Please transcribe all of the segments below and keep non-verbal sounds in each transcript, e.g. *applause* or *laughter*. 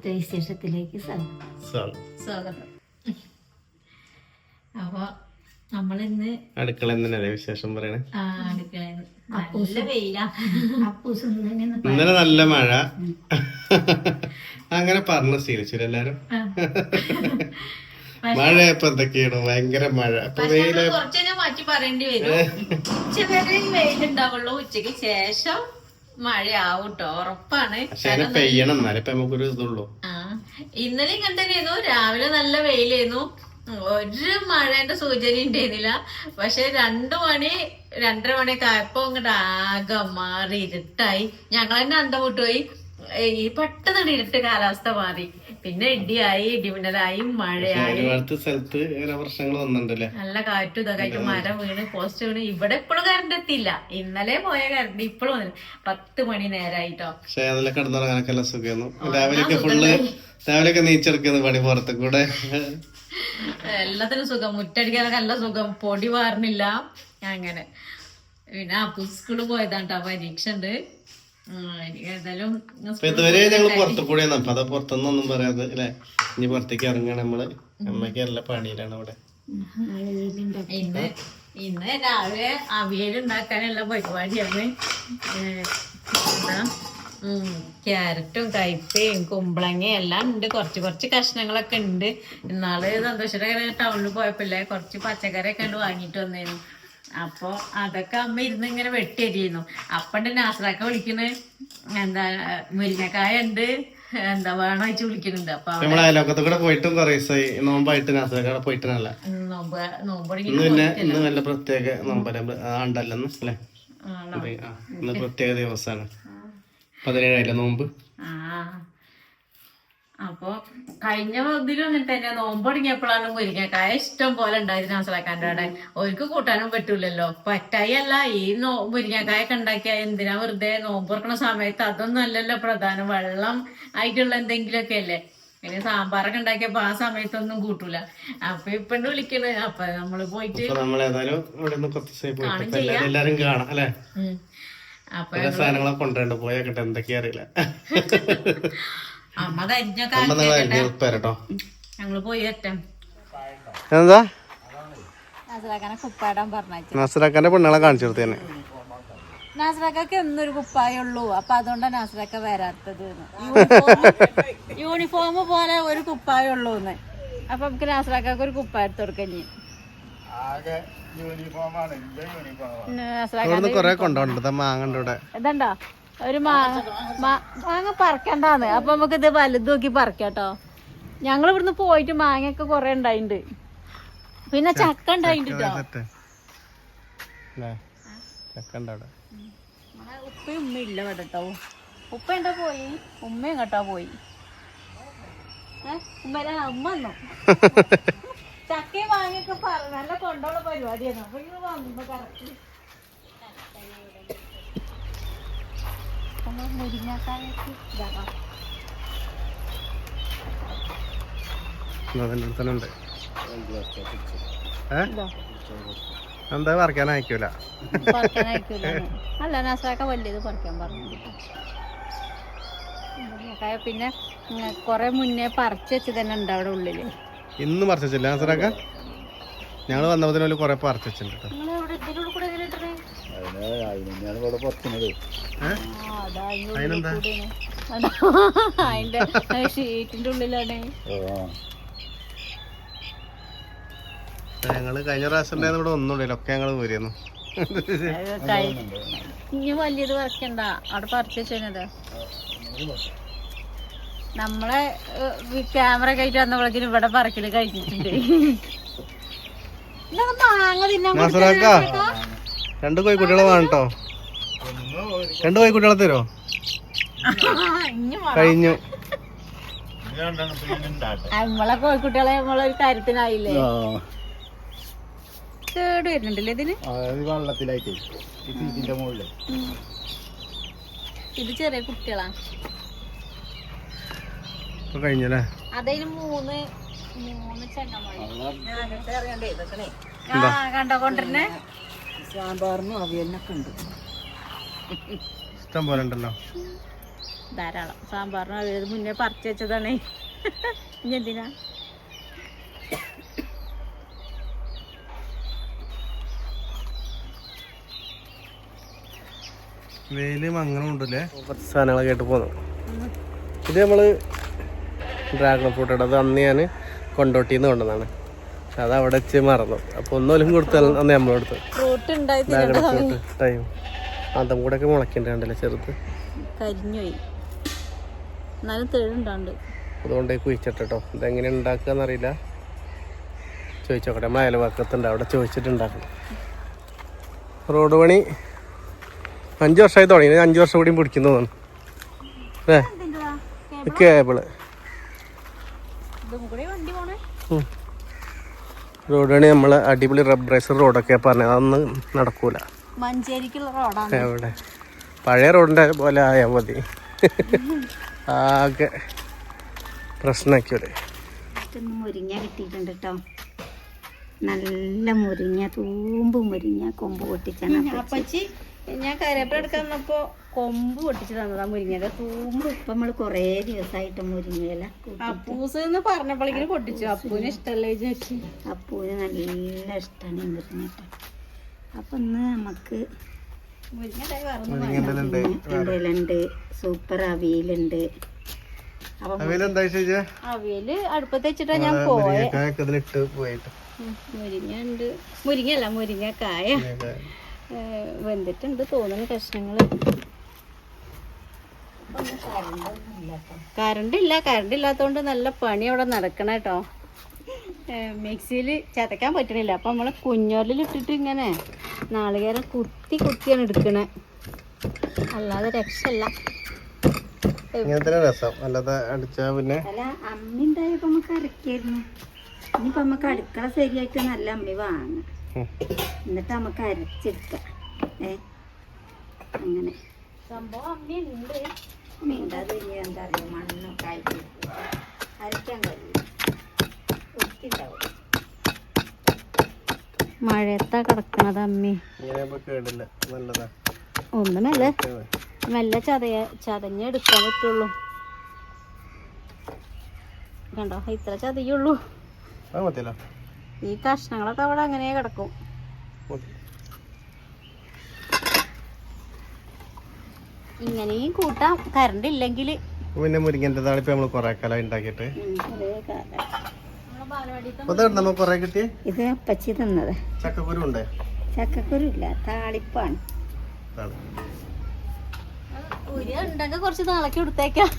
ഇന്നത്തെ വിശേഷത്തിലേക്ക് സ്വാഗതം. സ്വാഗതം. അപ്പൊ നമ്മളിന്ന് അടുക്കള എന്നല്ലേ വിശേഷം പറയണേ? നല്ല വെയിലാ. അപ്പൂസ് ഇന്നലെ നല്ല മഴ. അങ്ങനെ പറഞ്ഞു ശീലിച്ചില്ല എല്ലാരും. മഴ ഇപ്പൊ എന്തൊക്കെയാണ്? ഭയങ്കര മഴ. ഇപ്പൊ വെയിലേ കുറച്ചു മാറ്റി പറയേണ്ടി വരും. ഉച്ചവരെ വെയിലുണ്ടാവുള്ളൂ ഉച്ചയ്ക്ക് ശേഷം മഴയാവും കേട്ടോ ഉറപ്പാണ് പെയ്യണം എന്നാലേ ഇപ്പൊ നമുക്കൊരു ഇതുള്ളൂ. ആ ഇന്നലെയും കണ്ടിരുന്നു രാവിലെ നല്ല വെയിലായിരുന്നു. ഒരു മഴേന്റെ സൂചന ഉണ്ടായിരുന്നില്ല. പക്ഷെ രണ്ടു മണി രണ്ടര മണിയൊക്കെ ആയപ്പോ അങ്ങോട്ട് ആകെ മാറി ഇരുട്ടായി. ഞങ്ങൾ തന്നെ അന്തം വിട്ടുപോയി. ഈ പെട്ടെന്ന് ഇരുട്ട് കാലാവസ്ഥ മാറി. പിന്നെ ഇടിയായി ഇടിമിന്നലായി മഴയായി. ഒരുപാട് സ്ഥലത്ത് പ്രശ്നങ്ങൾ വന്നിട്ടുണ്ടല്ലേ നല്ല കാറ്റും ഇതൊക്കെ മര വീണ് പോസ്റ്റ് വീണ്. ഇവിടെ ഇപ്പോഴും കറണ്ട് എത്തിയില്ല. ഇന്നലെ പോയ കറണ്ട് ഇപ്പോഴും വന്നില്ല. പത്ത് മണി നേരായിട്ടോ. പക്ഷെ അതിലെ കിടന്നുറങ്ങാനൊക്കെ സുഖമായിരുന്നു രാവിലെയൊക്കെ ഫുള്ള് രാവിലെയൊക്കെ നീച്ചെടുക്കുന്നു പണി പുറത്ത് കൂടെ എല്ലാത്തിനും സുഖം. മുറ്റടിക്കാനൊക്കെ നല്ല സുഖം. പൊടി വാർന്നില്ല. അങ്ങനെ. പിന്നെ അപ്പു സ്കൂളിൽ പോയതാണ്ടാ പരീക്ഷ ഉണ്ട് അപ്പൊ ഇതുവരെ ഞങ്ങൾ പുറത്തു കൂടെയാണ് അപ്പൊ അത് പുറത്തൊന്നും പറയാതെ അല്ലെ? ഇനി പുറത്തേക്ക് ഇറങ്ങണം നമ്മൾ. അമ്മയ്ക്ക് നല്ല പണിയിലാണ് അവിടെ. ഇന്ന് ഇന്ന് രാവിലെ അവിയൽ ഉണ്ടാക്കാനുള്ള പരിപാടിയാണ്. ക്യാരറ്റും കയ്പയും കുമ്പളങ്ങയും എല്ലാം ഉണ്ട്. കുറച്ച് കുറച്ച് കഷ്ണങ്ങളൊക്കെ ഉണ്ട്. ഇന്നാൾ സന്തോഷയുടെ ടൗണിൽ പോയപ്പോഴേ കുറച്ച് പച്ചക്കറിയൊക്കെ ഉണ്ട് വാങ്ങിയിട്ട് വന്നേനു. അപ്പൊ അതൊക്കെ അമ്മ ഇരുന്ന് ഇങ്ങനെ വെട്ടിയരിയുന്നു അപ്പണ്ട് നാസറാക്ക വിളിക്കണ്. എന്താ മുരിങ്ങക്കായ ഉണ്ട് എന്താ വേണം വെച്ച് വിളിക്കുന്നുണ്ട് അപ്പൊ നമ്മളെ അയലോക്കത്ത് കൂടെ പോയിട്ടും കുറെ ദിവസമായി നോമ്പായിട്ട് നാസറക്കാടെ പോയിട്ടല്ല നോമ്പ് ഇന്ന് നല്ല പ്രത്യേക നോമ്പല ഉണ്ടല്ലെന്ന് അല്ലേ? ഇന്ന് പ്രത്യേക ദിവസമാണ് പതിനേഴായില്ല നോമ്പ്? ആ. അപ്പൊ കഴിഞ്ഞ ഇതിലും അങ്ങനെ തന്നെ. നോമ്പ് തുടങ്ങിയപ്പോഴാണ് മുരിങ്ങക്കായ ഇഷ്ടം പോലെ ഉണ്ടായിരുന്നു മനസ്സിലാക്കാന്റെ അവിടെ. അവർക്ക് കൂട്ടാനും പറ്റൂലല്ലോ. പറ്റായല്ല ഈ നോ മുരിങ്ങക്കായൊക്കെ ഉണ്ടാക്കിയ എന്തിനാ വെറുതെ നോമ്പ് തുറക്കണ സമയത്ത് അതൊന്നും അല്ലല്ലോ പ്രധാനം വെള്ളം ആയിട്ടുള്ള എന്തെങ്കിലുമൊക്കെ അല്ലേ? പിന്നെ സാമ്പാറൊക്കെ ഉണ്ടാക്കിയപ്പോ ആ സമയത്തൊന്നും കൂട്ടൂല. അപ്പൊ ഇപ്പണ്ട് വിളിക്കണ്. അപ്പൊ നമ്മൾ പോയിട്ട് എല്ലാരും കാണാം അല്ലെ. അപ്പൊ സാധനങ്ങളൊക്കെ കൊണ്ടുണ്ട് പോയാക്കട്ടെ എന്തൊക്കെയാ അറിയില്ല. *laughs* അമ്മ കരിഞ്ഞൊക്കെ ഞങ്ങൾ പോയി ഒറ്റം എന്താ? നസറാക്കാന്റെ പെണ്ണുങ്ങളെ കാണിച്ചു കൊടുത്തു തന്നെ നാസറാക്കൊക്കെ എന്നൊരു കുപ്പായുള്ളൂ അപ്പൊ അതുകൊണ്ടാ നാസറാക്ക വരാത്തത് യൂണിഫോം പോലെ ഒരു കുപ്പായുള്ളൂ എന്ന്. അപ്പൊ നമുക്ക് നാസറാക്കൊക്കെ ഒരു കുപ്പായ എടുത്ത് കൊടുക്കഞ്ഞി നാസറാക്ക ഇവിടുന്ന് ഒരു മാങ്ങ മാ- മാങ്ങ പറക്കണ്ടാന്ന്. അപ്പൊ നമുക്ക് ഇത് വലുത് നോക്കി പറക്കാട്ടോ. ഞങ്ങൾ ഇവിടുന്ന് പോയിട്ട് മാങ്ങയൊക്കെ കൊറേ ഉണ്ടായിണ്ട്. പിന്നെ ചക്ക ഉണ്ടായിട്ടുണ്ട് ട്ടോ. സെറ്റ്. അല്ലേ ചക്കണ്ട ഉപ്പയും ഉമ്മയും ഇല്ല ഇവിടെ കേട്ടോ ഉപ്പ എന്താ പോയി? ഉമ്മയും കേട്ടോ പോയി? ഉമ്മ അമ്മ വന്നു? ചക്കയും വാങ്ങിയൊക്കെ പറ നല്ല കൊണ്ടുള്ള പരിപാടിയാണ്. അപ്പൊ ഇങ്ങനെ വന്നു കറക്റ്റ് മുരിങ്ങക്കായൊക്കെ ഇതാക്കാം തന്നെ എന്താ പറിക്കാൻ അയക്കൂല. അല്ല നാസാക്ക വലിയത് പറിക്കാൻ പറഞ്ഞു മുരിങ്ങക്കായ പിന്നെ കൊറേ മുന്നേ പറിച്ചു വെച്ച് തന്നെ ഉണ്ട് അവിടെ ഉള്ളിൽ ഇന്ന് പറിച്ചില്ല നസറാക്ക ഞങ്ങൾ വന്നപ്പോൾ കുറെ പറിച്ചു കേട്ടോ നിങ്ങൾ ഇവിടെ ഇതിനുള്ളിൽ കൂടെ എങ്ങനെ ഇട്ടത് ഏ? ആ, അതാ അതിന്റെ ഷീറ്റിന്റെ ഉള്ളിലാണ്. ഞങ്ങൾ കഴിഞ്ഞ പ്രാവശ്യം ഇവിടെ ഒന്നുമില്ല ഒക്കെ ഞങ്ങൾ പോരുന്നു ഇനി വലിയത് പറിക്കണ്ട അവിടെ പറിച്ചു വെച്ചത് നമ്മളെ ക്യാമറ കയറ്റി വന്നപ്പോഴേക്കും ഇവിടെ പറക്കിൽ കഴിച്ചിട്ടുണ്ട് *laughs* ഇതൊക്കെ മാങ്ങ തിന്നാൻ രണ്ട് കോഴിക്കുട്ടികളെ വേണട്ടോ രണ്ട് കോഴിക്കുട്ടികളെ തരുമോ കഴിഞ്ഞു. നമ്മളെ കോഴിക്കുട്ടികളെ നമ്മളൊരു കാര്യത്തിനായില്ലേ? കേട് വരുന്നുണ്ടല്ലേ ഇതിന്? വെള്ളത്തിലായിട്ട്. ഇതിന്റെ മുകളിൽ ഇത് ചെറിയ കുട്ടികളാ. കഴിഞ്ഞല്ലേ? അതിന് മൂന്ന് മൂന്ന് കണ്ടോ കൊണ്ടിരുന്നേ സാമ്പാറിനും അവിയലിനൊക്കെ ഉണ്ട്. ഇഷ്ടം പോലെ ഉണ്ടല്ലോ. ധാരാളം. സാമ്പാറിനും അവിയലും മുന്നേ പറിച്ചു വെച്ചതാണേ. ഇനി എന്തിനാ? വെയിൽ അങ്ങനെ ഉണ്ടല്ലേ? കുറച്ച് സാധനങ്ങളൊക്കെ ആയിട്ട് പോന്നു. ഇത് നമ്മൾ ഡ്രാഗൺ ഫ്രൂട്ട് അത് അന്ന് ഞാൻ കൊണ്ടോട്ടിന്ന് കൊണ്ടുവന്നാണ് അത് അവിടെ വെച്ച് മറന്നു. അപ്പൊ ഒന്നോലും കൊടുത്ത അന്ന് നമ്മളെടുത്ത് ടൈം. അതും കൂടെ ഒക്കെ മുളക്കണ്ടല്ലേ ചെറുത്? കരിഞ്ഞുപോയി. എന്നാലും അതുകൊണ്ട് കുഴിച്ചിട്ടോ ഇതെങ്ങനെ ഉണ്ടാക്കുക അറിയില്ല ചോദിച്ചോക്കട്ടെ. നമ്മളെ അയൽവക്കത്തുണ്ട്. അവിടെ ചോദിച്ചിട്ടുണ്ടാക്കണം. റോഡ് പണി അഞ്ച് വർഷമായി തുടങ്ങി. അഞ്ച് വർഷം കൂടി പിടിക്കുന്നു തോന്നുന്നു. അല്ലേ? കേബിൾ ഇതും കൂടെ വണ്ടി പോണേ റോഡ് പണി നമ്മളെ അടിപൊളി റബ്ബറൈസർ റോഡൊക്കെ പറഞ്ഞത്. അതൊന്നും നടക്കൂല. മഞ്ചേരിക്കുള്ള റോഡാണ്. എവിടെ? പഴയ റോഡിന്റെ പോലെ ആയാൽ മതി. ആകെ പ്രശ്നമൊക്കെ മുരിങ്ങ കിട്ടിയിട്ടുണ്ട് കേട്ടോ നല്ല മുരിങ്ങ തൂമ്പ് മുരിങ്ങ കൊമ്പ് പൊട്ടിച്ചാണ് അപ്പച്ചി ഞാൻ കരേപ്പ എടുക്കാൻ വന്നപ്പോ കൊമ്പ് പൊട്ടിച്ച് തന്നതാ മുരിങ്ങയുടെ തൂമ്പ്. ഇപ്പൊ നമ്മൾ കൊറേ ദിവസമായിട്ട് മുരിങ്ങയില അപ്പൂസ് എന്ന് പറഞ്ഞപ്പോഴേക്കും പൊട്ടിച്ചു. അപ്പൂന് ഇഷ്ടല്ലേ വിചാരിച്ചു. അപ്പൂന് നല്ല ഇഷ്ടമാണ് മുരിങ്ങട്ട. അപ്പൊ ഇന്ന് നമുക്ക് മുരിങ്ങണ്ട് സൂപ്പർ അവിയലുണ്ട്. അവിയൽ അടുപ്പത്ത് വെച്ചിട്ടാ ഞാൻ പോയിട്ട്. മുരിങ്ങ ഉണ്ട് മുരിങ്ങ അല്ല വെന്തിട്ടുണ്ട് തോന്നുന്ന കഷ്ണങ്ങൾ. കറണ്ട് ഇല്ല കറണ്ട് ഇല്ലാത്തോണ്ട് നല്ല പണി അവിടെ നടക്കണം കേട്ടോ മിക്സിയിൽ ചതക്കാൻ പറ്റണില്ല. അപ്പൊ നമ്മൾ കുഞ്ഞോലിൽ ഇട്ടിട്ട് ഇങ്ങനെ നാളികേരം കുത്തി കുത്തിയാണ് എടുക്കണേ. അല്ലാതെ രക്ഷല്ല ഇങ്ങനത്തെ രസം. അല്ലാതെ അടിച്ചാ പിന്നെ അല്ല അമ്മ ഉണ്ടായപ്പോ നമുക്ക് അരക്കായിരുന്നു ഇനിയിപ്പോ നമുക്ക് അടുക്കള ശരിയായിട്ട് നല്ല അമ്മി വാങ്ങാം. എന്നിട്ട് നമുക്ക് അരച്ചെടുക്കാം. ഏ അങ്ങനെ. സംഭവം അമ്മയുണ്ട് മിണ്ടാതെ ഇനി എന്താ പറയുക മണ്ണൊക്കെ ആയിട്ട് അരയ്ക്കാൻ കഴിയും വൃത്തിണ്ടാവും മഴയത്താ കിടക്കണത് അമ്മി. ഇങ്ങനെ കേടില്ല. നല്ലതാ. ഒന്ന് മെല്ലെ മെല്ലെ ചതയ ചതഞ്ഞെടുക്കാൻ പറ്റുള്ളൂ. കണ്ടോ? ഇത്ര ചതയുള്ളൂ. ഈ കഷ്ണങ്ങളൊക്കെ അവിടെ അങ്ങനെ കിടക്കും. ഇങ്ങനെയും കൂട്ടാം. കറണ്ട് ഇല്ലെങ്കിൽ പിന്നെ മുരിങ്ങന്റെ താളിപ്പ് നമ്മൾ കുറെ കാലം ഉണ്ടാക്കിയിട്ട്. കുറെ കിട്ടിയേ? ഇത് അപ്പച്ചി തന്നത്. ചക്കക്കുരു ഉണ്ട്? ചക്കക്കുരു ഇല്ല താളിപ്പാണ് ഉണ്ടെങ്കിൽ കുറച്ച് നാളേക്ക് കൊടുത്തേക്കാം.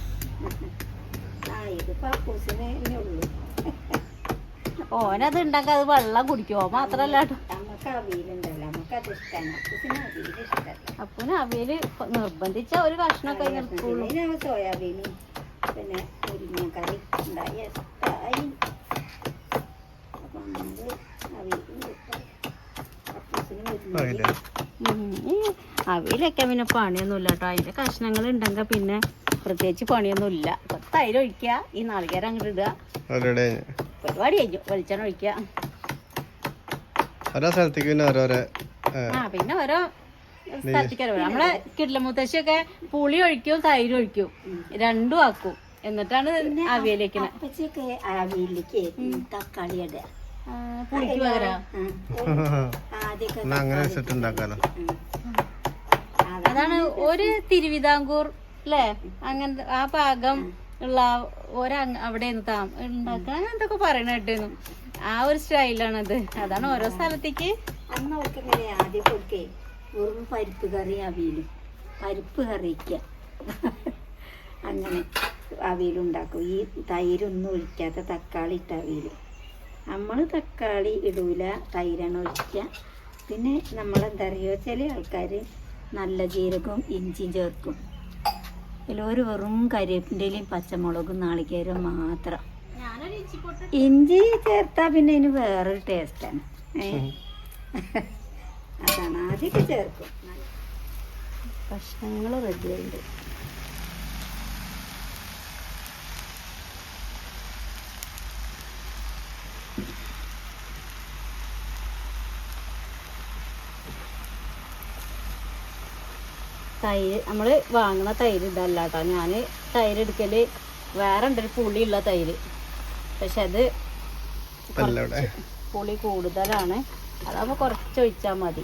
ഓനത് ഉണ്ടെങ്കിൽ അത് വെള്ളം കുടിക്കുമോ മാത്രല്ല നമുക്ക് അവിയലുണ്ടല്ലോ. അത് ഇഷ്ടമാണ് അപ്പൂസിന് അവിയൽ ഇഷ്ടമല്ല അപ്പൂന് അവിയൽ നിർബന്ധിച്ച ഒരു കഷ്ണമൊക്കെ നിർത്തുള്ളൂ ഇതിനകത്ത് സോയാബീന് പിന്നെ മുരിങ്ങക്കറി ഉണ്ടായി. ഇഷ്ടമായി അപ്പം നമുക്ക് അവിയലും കിട്ടും അപ്പൂസിന് മുരിങ്ങ ആയില്ലേ? ഉം. ഈ അവിയലൊക്കെ പിന്നെ പണിയൊന്നുമില്ല കേട്ടോ അതിന്റെ കഷ്ണങ്ങൾ ഉണ്ടെങ്കിൽ പിന്നെ പ്രത്യേകിച്ച് പണിയൊന്നും ഇല്ല തൈര് ഒഴിക്കുക ഈ നാളികേരം അങ്ങോട്ട് ഇടുക. പരിപാടി കഴിഞ്ഞു. വെളിച്ചെണ്ണ ഒഴിക്കുക. ഓരോ സ്ഥലത്തേക്ക് പിന്നെ ഓരോരോ ആ പിന്നെ ഓരോ സ്ഥലത്തേക്ക്. നമ്മളെ കിടലമുത്തശ്ശിയൊക്കെ പുളി ഒഴിക്കും തൈര് ഒഴിക്കും. രണ്ടും ആക്കും. എന്നിട്ടാണ് അവിയലേക്കണ അപ്പച്ചൊക്കെ അവിയലിലേക്ക് തക്കാളി ഇടുക പുളിക്ക് പകരം? *laughs* ആദ്യമൊക്കെ അങ്ങനെ ഉണ്ടാക്കാലോ. അതാണ് ഒരു തിരുവിതാംകൂർ അല്ലേ അങ്ങനത്തെ ആ പാകം ഉള്ള ഒരു അവിടെ താം ഉണ്ടാക്കണം അങ്ങനത്തെ എന്തൊക്കെ പറയണ കേട്ടേന്നു. ആ ഒരു സ്റ്റൈലാണത്. അതാണ് ഓരോ സ്ഥലത്തേക്ക് അന്ന് അവർക്ക് ഇങ്ങനെ ആദ്യം കൊടുക്കേ വെറും പരിപ്പ് കറി അവിയലും. പരിപ്പ് കറിക്ക അങ്ങനെ അവിയലുണ്ടാക്കും ഈ തൈരൊന്നും ഒഴിക്കാത്ത തക്കാളി ഇട്ട അവിയൽ. നമ്മൾ തക്കാളി ഇടൂല തൈരാണ് ഒഴിക്കുക പിന്നെ നമ്മളെന്താ പറയുക ചില ആൾക്കാർ നല്ല ജീരകവും ഇഞ്ചിയും ചേർക്കും. എല്ലാവരും വെറും കരിവേപ്പിന്റെയും പച്ചമുളകും നാളികേരം മാത്രം. ഇഞ്ചി ചേർത്താൽ പിന്നെ ഇതിന് വേറൊരു ടേസ്റ്റാണ് ഏ? *laughs* അതാണ്. ആദ്യമൊക്കെ ചേർക്കും. ഭക്ഷണങ്ങൾ റെഡിയുണ്ട് തൈര് നമ്മൾ വാങ്ങുന്ന തൈര് ഇതല്ല കേട്ടോ ഞാൻ തൈര് എടുക്കൽ വേറെ ഉണ്ടൊരു പുളിയുള്ള തൈര്. പക്ഷെ അത് പുളി കൂടുതലാണ്. അതാകുമ്പോൾ കുറച്ച് ഒഴിച്ചാൽ മതി.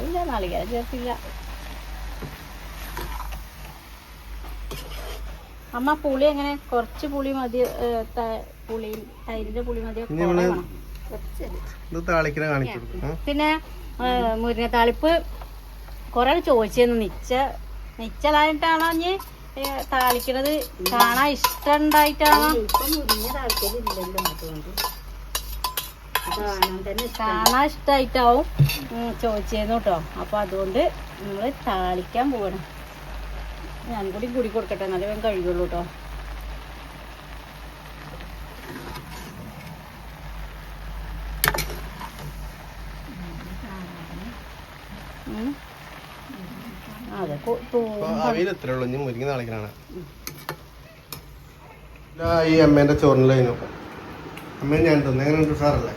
ഇല്ല നാളികേരം ചേർത്തില്ല. അമ്മ പുളി എങ്ങനെ? കുറച്ച് പുളി മതി പുളി തൈരിന്റെ പുളി മതി. പിന്നെ മുരിങ്ങ താളിപ്പ്. കൊറേ ചോദിച്ചിരുന്നു നിച്ച നിച്ചലായിട്ടാണോ ഇനി ഏ, താളിക്കണത് കാണാൻ ഇഷ്ടം. ഉണ്ടായിട്ടാണോ കാണാൻ ഇഷ്ടമായിട്ടാവും ചോദിച്ചിരുന്നു കേട്ടോ അപ്പൊ അതുകൊണ്ട് നമ്മൾ താളിക്കാൻ പോകണം ഞാൻ കൂടി കുടി കൊടുക്കട്ടെ. എന്നാലേ വേഗം കഴിയുള്ളൂ കേട്ടോ ഉം. അതെ. കു- അപ്പൊ തൂമ്പ അവിയൽ എത്ര ഉള്ളു ഇനി മുരിങ്ങ താളിക്കണാണ് ഈ അമ്മേന്റെ ചോറിനിലായിരുന്നു അമ്മ ഞാൻ തിന്നു. എങ്ങനെയുണ്ട് സാറല്ലേ?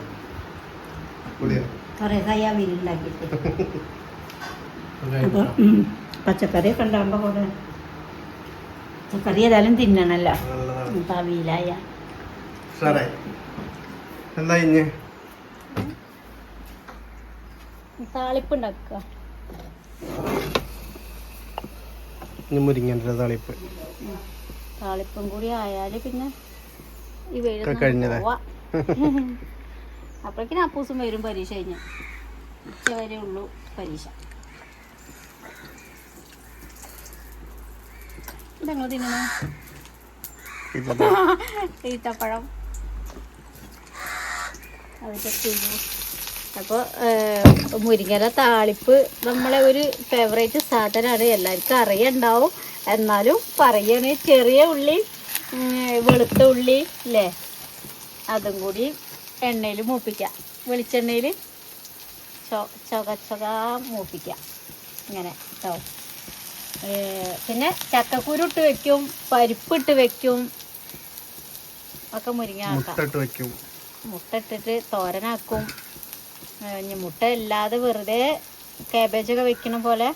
പച്ചക്കറി ഒക്കെ ഉണ്ടാകുമ്പോ കൂടെ പച്ചക്കറി ഏതായാലും തിന്നണല്ലോ. സാറേ എന്താ ഇഞ്ഞ്? താളിപ്പ് ഉണ്ടാക്കുക ഇനി മുരിങ്ങന്റെ താളിപ്പ്. താളിപ്പും കൂടി ആയാൽ പിന്നെ ഈ വെയിൽ കഴിഞ്ഞതാ? അപ്പോഴേക്കിനും അപ്പൂസും വരും പരീക്ഷ കഴിഞ്ഞ്. ഉച്ച വരെ ഉള്ളൂ പരീക്ഷ. ഇതെങ്ങൾ തിന്നണം? *laughs* ഈത്തപ്പഴം. തിന്നു. അപ്പോൾ മുരിങ്ങല താളിപ്പ് നമ്മളെ ഒരു ഫേവറേറ്റ് സാധനമാണ് എല്ലാവർക്കും അറിയണ്ടാവും. എന്നാലും പറയണേ ചെറിയ ഉള്ളി വെളുത്ത ഉള്ളി അല്ലേ അതും കൂടി എണ്ണയിൽ മൂപ്പിക്കാം. വെളിച്ചെണ്ണയിൽ ചൊ ചൊക ചൊക മൂപ്പിക്കാം. ഇങ്ങനെ കേട്ടോ പിന്നെ ചക്കക്കുരു ഇട്ട് വെക്കും പരിപ്പിട്ട് വെക്കും. ഒക്കെ മുരിങ്ങ ആക്കാം. വെക്കും. മുട്ട ഇട്ടിട്ട് തോരനാക്കും. ഇനി മുട്ട ഇല്ലാതെ വെറുതെ കാബേജൊക്കെ വെക്കണ പോലെ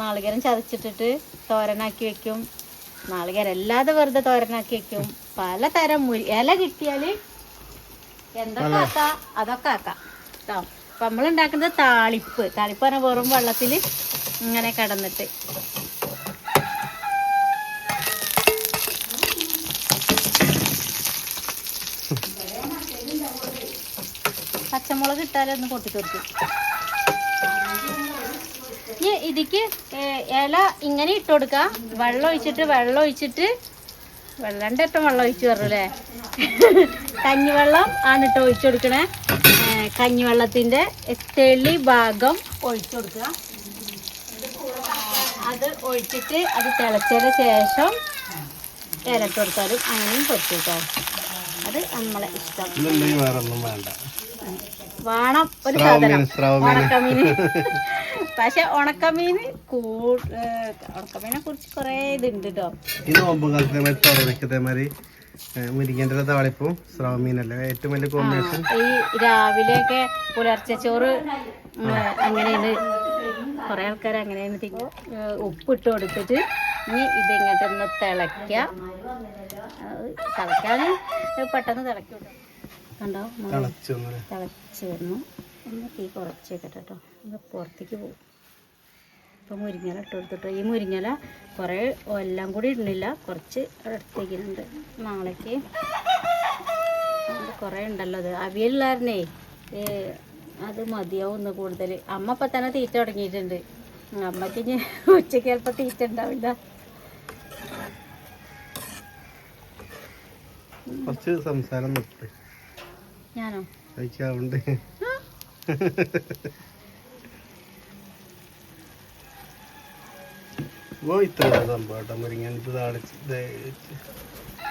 നാളികേരം ചതച്ചിട്ടിട്ട് തോരനാക്കി വെക്കും. നാളികേരം അല്ലാതെ വെറുതെ തോരനാക്കി വെക്കും. പലതരം മുരി ഇല കിട്ടിയാൽ എന്തൊക്കെ ആക്കാം? അതൊക്കെ ആക്കാം. കേട്ടോ അപ്പം നമ്മൾ ഉണ്ടാക്കുന്നത് താളിപ്പ്. താളിപ്പ് പറഞ്ഞാൽ വെറും വെള്ളത്തിൽ ഇങ്ങനെ കിടന്നിട്ട്. പച്ചമുളക് ഇട്ടാലൊന്ന് തീർക്കും ഇനി ഇതിക്ക് ഇല ഇങ്ങനെ ഇട്ട് കൊടുക്കാം. വെള്ളം ഒഴിച്ചിട്ട് വെള്ളം ഒഴിച്ചിട്ട് വെള്ളം ഇട്ടം വെള്ളം ഒഴിച്ച് വരല്ലേ കഞ്ഞിവെള്ളം ആണ് ഇട്ട് ഒഴിച്ചു കൊടുക്കണേ. കഞ്ഞിവെള്ളത്തിന്റെ തെളി ഭാഗം ഒഴിച്ചു കൊടുക്കുക. അത് ഒഴിച്ചിട്ട് അത് തിളച്ചതിന് ശേഷം ഇലട്ട് കൊടുത്താലും അങ്ങനെയും പറ്റും കേട്ടോ അത് നമ്മളെ ഇഷ്ടം. വേറൊന്നും വേറെ വേണ്ട. വേണം ഒരു സാധനം. ഉണക്കമീൻ. പക്ഷെ ഉണക്കമീൻ ഉണക്കമീനെ കുറിച്ച് കുറേ ഇതുണ്ട് കേട്ടോ ഈ നോമ്പ് കാലത്തെ മുരിങ്ങന്റെ താളിപ്പും സ്രാവമീനല്ലേ? ഏറ്റവും വലിയ കോമ്പിനേഷൻ ഈ രാവിലെയൊക്കെ പുലർച്ചെ ചോറ് അങ്ങനെ അങ്ങനെയാണ്. കുറേ ആൾക്കാർ അങ്ങനെയാണ് ഉപ്പിട്ട് കൊടുത്തിട്ട് ഇനി ഇതിങ്ങോട്ടൊന്ന് തിളയ്ക്കുക തിളയ്ക്കാൻ പെട്ടെന്ന് തിളയ്ക്കും. കണ്ടോ? തിളച്ചു വന്നു ഒന്ന് തീ കുറച്ച് വെക്കട്ടെ കേട്ടോ. ഇത് പുറത്തേക്ക് പോകും. ഇപ്പോൾ മുരിങ്ങല ഇട്ട് കൊടുത്തിട്ടോ ഈ മുരിങ്ങല കുറേ എല്ലാം കൂടി ഇടുന്നില്ല. കുറച്ച് എടുത്തേക്കുന്നുണ്ട്. നാളേക്ക് കുറേ ഉണ്ടല്ലോ അത്. അവിയലില്ലായിരുന്നേ അത് മതിയാവും ഒന്ന് കൂടുതൽ അമ്മ ഇപ്പം തന്നെ തീറ്റ തുടങ്ങിയിട്ടുണ്ട്. അമ്മയ്ക്ക് ഇനി ഉച്ചയ്ക്ക് ചിലപ്പോൾ തീറ്റ ഉണ്ടാവില്ല. കുറച്ച് സംസാരം നിർത്തി. ഞാനോ? കഴിക്കാറുണ്ട് ഓ ഇത്ര സംഭവം കേട്ടോ. മുരിങ്ങന്റെ താളിച്ച് ഇത്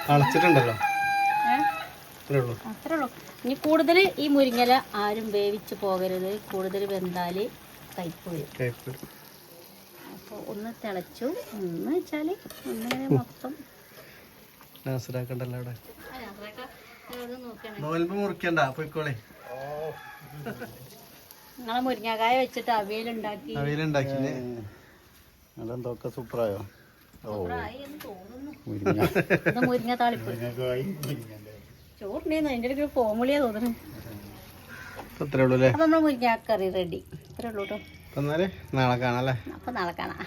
തളച്ചിട്ടുണ്ടല്ലോ. ഏ? ഇത്രേ ഉള്ളൂ. അത്രേ ഉള്ളൂ. ഇനി കൂടുതൽ ഈ മുരിങ്ങല ആരും വേവിച്ച് പോകരുത്. കൂടുതൽ വെന്താൽ കയ്പ്പ് വരും. അപ്പോൾ ഒന്ന് തിളച്ചു. ഒന്ന് വെച്ചാൽ ഒന്നിങ്ങനെ നാസറാക്കണ്ടല്ലോ അവിടെ. അത് നോക്കണം. നോൽമ്പ് മുറിക്കണ്ട പോയിക്കോളെ. നിങ്ങളെ മുരിങ്ങാക്കായ വെച്ചിട്ട് അവിയലുണ്ടാക്കി അവിയലുണ്ടാക്കില്ലേ അതെന്തൊക്കെ സൂപ്പറായോ? മുരിങ്ങ. ഇത് മുരിങ്ങ താളിപ്പ്. അതിന്റെ ഇടയ്ക്ക് ഫോമുളിയാ തോന്നുന്നു അത്രേ ഉള്ളൂ അല്ലേ? അപ്പൊ നമ്മളെ മുരിങ്ങാക്കറി റെഡി ഇത്രേ ഉള്ളൂ കേട്ടോ എന്നാൽ നാളെ കാണാം അല്ലേ? അപ്പൊ നാളെ കാണാം.